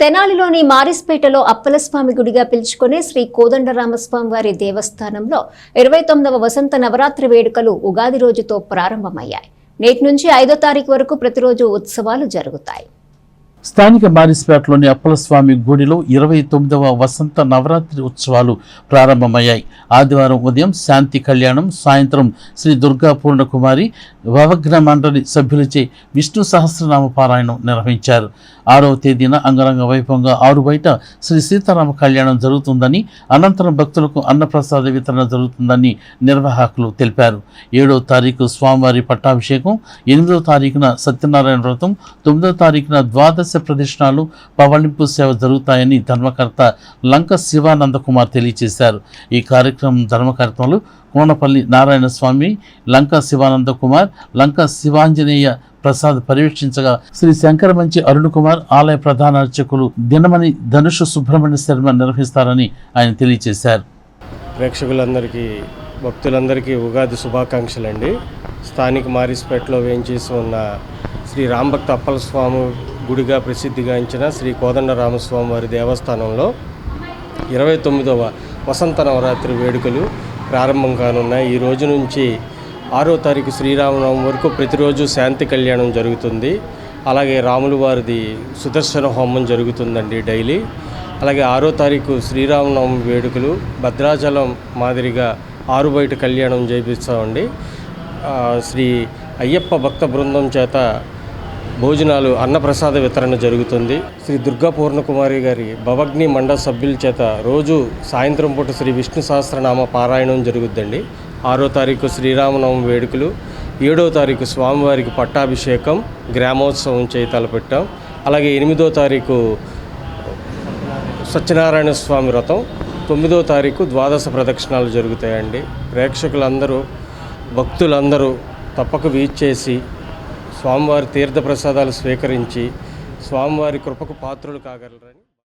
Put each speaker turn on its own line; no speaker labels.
తెనాలిలోని మారిస్పేటలో అప్పలస్వామి గుడిగా పిలుచుకునే శ్రీ కోదండరామస్వామి వారి దేవస్థానంలో ఇరవై తొమ్మిదవ వసంత నవరాత్రి వేడుకలు ఉగాది రోజుతో ప్రారంభమయ్యాయి. నేటి నుంచి ఐదో తారీఖు వరకు ప్రతిరోజు ఉత్సవాలు జరుగుతాయి.
స్థానిక మారిస్పేటలోని అప్పలస్వామి గుడిలో ఇరవై తొమ్మిదవ వసంత నవరాత్రి ఉత్సవాలు ప్రారంభమయ్యాయి. ఆదివారం ఉదయం శాంతి కళ్యాణం సాయంత్రం శ్రీ దుర్గా పూర్ణకుమారి భవగ్న మండలి సభ్యులచే విష్ణు సహస్రనామ పారాయణం నిర్వహించారు. ఆరవ తేదీన అంగరంగ వైభవంగా ఆరు బయట శ్రీ సీతారామ కళ్యాణం జరుగుతుందని అనంతరం భక్తులకు అన్నప్రసాద వితరణ జరుగుతుందని నిర్వాహకులు తెలిపారు. ఏడవ తారీఖు స్వామివారి పట్టాభిషేకం ఎనిమిదవ తారీఖున సత్యనారాయణ వ్రతం తొమ్మిదవ తారీఖున ద్వాదశ ప్రదర్శనలు పవళింపు సేవ జరుగుతాయని ధర్మకర్త లంక శివానంద కుమార్ తెలియజేశారు. ఈ కార్యక్రమం ధర్మకర్తలు కోనపల్లి నారాయణ స్వామి లంక శివానంద కుమార్ లంక శివాంజనేయ ప్రసాద్ పర్యవేక్షించగా శ్రీ శంకరమంచి అరుణ్ కుమార్ ఆలయ ప్రధాన అర్చకులు దినమణి ధనుషు సుబ్రహ్మణ్య శర్మ నిర్వహిస్తారని ఆయన తెలియజేశారు.
ప్రేక్షకులందరికీ భక్తులందరికీ ఉగాది శుభాకాంక్షలు అండి స్థానిక మారిస్పేటలో వేయించేసి ఉన్న శ్రీ రాంభక్త అప్పల స్వామి గుడిగా ప్రసిద్ధిగాంచిన శ్రీ కోదండరామస్వామి వారి దేవస్థానంలో ఇరవై తొమ్మిదవ వసంత నవరాత్రి వేడుకలు ప్రారంభం కానున్నాయి. ఈ రోజు నుంచి ఆరో తారీఖు శ్రీరామనవమి వరకు ప్రతిరోజు శాంతి కళ్యాణం జరుగుతుంది. అలాగే రాములు వారిది సుదర్శన హోమం జరుగుతుందండి డైలీ. అలాగే ఆరో తారీఖు శ్రీరామనవమి వేడుకలు భద్రాచలం మాదిరిగా ఆరు బయట కళ్యాణం చేపిస్తామండి. శ్రీ అయ్యప్ప భక్త బృందం చేత భోజనాలు అన్నప్రసాద వితరణ జరుగుతుంది. శ్రీ దుర్గా పూర్ణకుమారి గారి భవగ్ని మండల సభ్యుల చేత రోజు సాయంత్రం పూట శ్రీ విష్ణు సహస్రనామ పారాయణం జరుగుద్దండి. ఆరో తారీఖు శ్రీరామనవమి వేడుకలు ఏడో తారీఖు స్వామివారికి పట్టాభిషేకం గ్రామోత్సవం చేయి తలపెట్టాం. అలాగే ఎనిమిదో తారీఖు సత్యనారాయణ స్వామి వ్రతం తొమ్మిదో తారీఖు ద్వాదశ ప్రదక్షిణాలు జరుగుతాయండి. ప్రేక్షకులందరూ భక్తులందరూ తప్పక వీచేసి స్వామివారి తీర్థప్రసాదాలు స్వీకరించి స్వామివారి కృపకు పాత్రులు కాగలరని